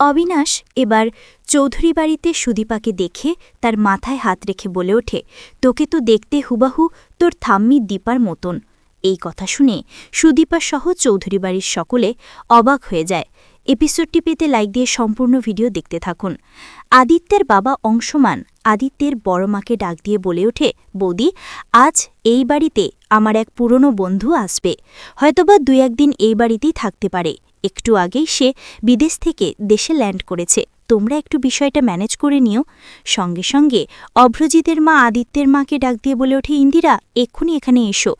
অবিনাশ এবার চৌধুরী বাড়িতে সুদীপাকে দেখে তার মাথায় হাত রেখে বলে ওঠে, তোকে তো দেখতে হুবাহু, তোর থাম্মি দীপার মতন। এই কথা শুনে সুদীপা সহ চৌধুরী বাড়ির সকলে অবাক হয়ে যায়। এপিসোডটি পেতে লাইক দিয়ে সম্পূর্ণ ভিডিও দেখতে থাকুন। আদিত্যের বাবা অংশমান আদিত্যের বড় মাকে ডাক দিয়ে বলে ওঠে, বৌদি, আজ এই বাড়িতে আমার এক পুরনো বন্ধু আসবে। হয়তোবা দু একদিন এই বাড়িতেই থাকতে পারে। একটু আগেই সে বিদেশ থেকে দেশে ল্যান্ড করেছে। তোমরা একটু বিষয়টা ম্যানেজ করে নিও। সঙ্গে সঙ্গে অভ্রজিতের মা আদিত্যের মাকে ডাক দিয়ে বলে ওঠে, ইন্দিরা, এক্ষুনি এখানে এসো।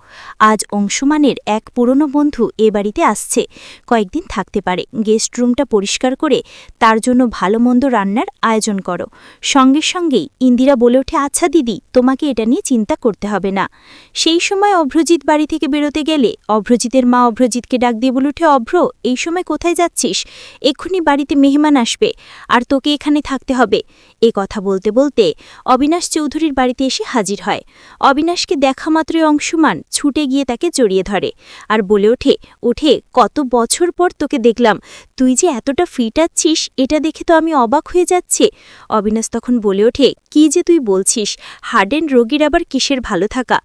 আজ অংশমানের এক পুরনো বন্ধু এ বাড়িতে আসছে। কয়েকদিন থাকতে পারে। গেস্ট রুমটা পরিষ্কার করে তার জন্য ভালো মন্দ রান্নার আয়োজন করো। সঙ্গে সঙ্গেই ইন্দিরা বলে ওঠে আচ্ছা দিদি, তোমাকে এটা নিয়ে চিন্তা করতে হবে না। সেই সময় অভ্রজিৎ বাড়ি থেকে বেরোতে গেলে অভ্রজিতের মা অভ্রজিৎকে ডাক দিয়ে বলে ওঠে, অভ্র, এই সময় কোথায় যাচ্ছিস? এক্ষুনি বাড়িতে মেহমান আসবে। আর তোকে এখানে থাকতে হবে। এ কথা বলতে বলতে অবিনাশ চৌধুরীর বাড়িতে এসে হাজির হয়। অবিনাশকে দেখা মাত্রই অংশমান ছুটে গিয়ে তাকে জড়িয়ে ধরে আর বলে ওঠে ওঠে, কত বছর পর তোকে দেখলাম। তুই যে এতটা ফিট আছিস, এটা দেখে তো আমি অবাক হয়ে যাচ্ছে। অবিনাশ তখন বলে ওঠে, কি যে তুই বলছিস? হার্ডেন রোগীর আবার কিসের ভালো থাকা?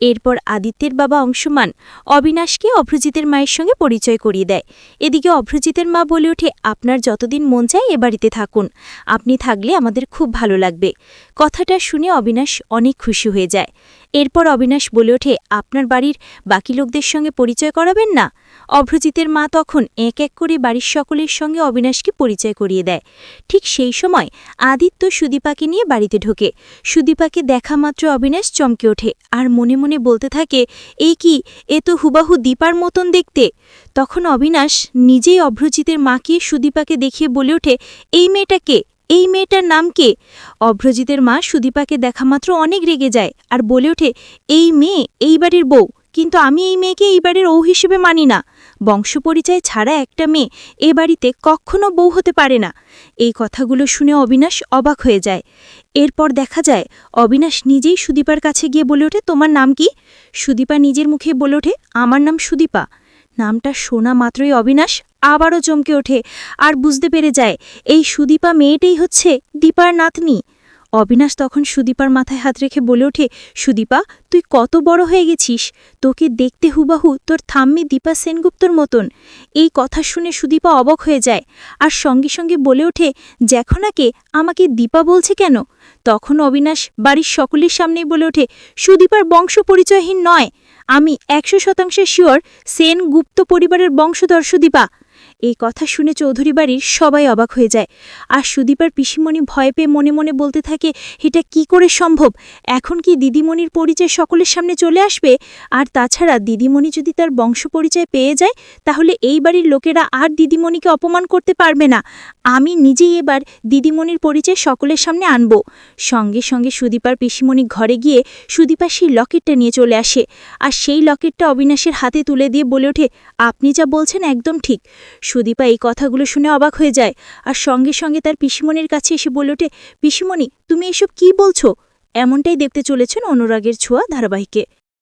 এরপর আদিত্যের বাবা অংশমান অবিনাশকে অভ্রজিতের মায়ের সঙ্গে পরিচয় করিয়ে দেয়। এদিকে অভ্রজিতের মা বলে ওঠে, আপনার যতদিন মন চায় এ বাড়িতে থাকুন। আপনি থাকলে আমাদের খুব ভালো লাগবে। কথাটা শুনে অবিনাশ অনেক খুশি হয়ে যায়। এরপর অবিনাশ বলে ওঠে, আপনার বাড়ির বাকি লোকদের সঙ্গে পরিচয় করাবেন না? অভ্রজিতের মা তখন এক এক করে বাড়ির সকলের সঙ্গে অবিনাশকে পরিচয় করিয়ে দেয়। ঠিক সেই সময় আদিত্য সুদীপাকে নিয়ে বাড়িতে ঢোকে। সুদীপাকে দেখা মাত্র অবিনাশ চমকে ওঠে আর মনে মনে বলতে থাকে এই কি? এ তো হুবাহু দীপার মতন দেখতে। তখন অবিনাশ নিজেই অভ্রজিতের মাকে সুদীপাকে দেখিয়ে বলে ওঠে, এই মেয়েটা কে? এই মেয়েটার নাম কে? অভ্রজিতের মা সুদীপাকে দেখা মাত্র অনেক রেগে যায় আর বলে ওঠে, এই মেয়ে, এই বাড়ির বউ। কিন্তু আমি এই মেয়েকে এই বাড়ির ও হিসেবে মানি না। বংশপরিচয় ছাড়া একটা মেয়ে এ বাড়িতে কখনো বউ হতে পারে না এই কথাগুলো শুনে অবিনাশ অবাক হয়ে যায়। এরপর দেখা যায়, অবিনাশ নিজেই সুদীপার কাছে গিয়ে বলে ওঠে, তোমার নাম কি? সুদীপা নিজের মুখে বলে ওঠে, আমার নাম সুদীপা। নামটা শোনা মাত্রই অবিনাশ আবারও চমকে ওঠে আর বুঝতে পেরে যায়, এই সুদীপা মেয়েটাই হচ্ছে দীপার নাতনি। অবিনাশ তখন সুদীপার মাথায় হাত রেখে বলে ওঠে, সুদীপা, তুই কত বড় হয়ে গেছিস? তোকে দেখতে হুবাহু তোর থাম্মি দীপা সেনগুপ্তর মতন। এই কথা শুনে সুদীপা অবক হয়ে যায় আর সঙ্গে সঙ্গে বলে ওঠে জ্যাখনাকে আমাকে দীপা বলছে কেন? তখন অবিনাশ বাড়ির সকলের সামনেই বলে ওঠে, সুদীপার বংশ পরিচয়হীন নয়। আমি একশো শতাংশে শিওর সেন গুপ্ত পরিবারের বংশধর সুদীপা এই কথা শুনে চৌধুরী বাড়ির সবাই অবাক হয়ে যায়। আর সুদীপার পিসিমণি ভয় পেয়ে মনে মনে বলতে থাকে, এটা কি করে সম্ভব? এখন কি দিদিমণির পরিচয় সকলের সামনে চলে আসবে? আর তাছাড়া দিদিমণি যদি তার বংশ পরিচয় পেয়ে যায়, তাহলে এই বাড়ির লোকেরা আর দিদিমণিকে অপমান করতে পারবে না। আমি নিজেই এবার দিদিমণির পরিচয় সকলের সামনে আনব। সঙ্গে সঙ্গে সুদীপার পিসিমণি ঘরে গিয়ে সুদীপা সেই লকেটটা নিয়ে চলে আসে। আর সেই লকেটটা অবিনাশের হাতে তুলে দিয়ে বলে ওঠে, আপনি যা বলছেন একদম ঠিক। সুদীপা এই কথাগুলো শুনে অবাক হয়ে যায় আর সঙ্গে সঙ্গে তার পিসিমণির কাছে এসে বলে ওঠে, পিসিমণি, তুমি এসব কি বলছো? এমনটাই দেখতে চলেছেন অনুরাগের ছোঁয়া ধারাবাহিকে।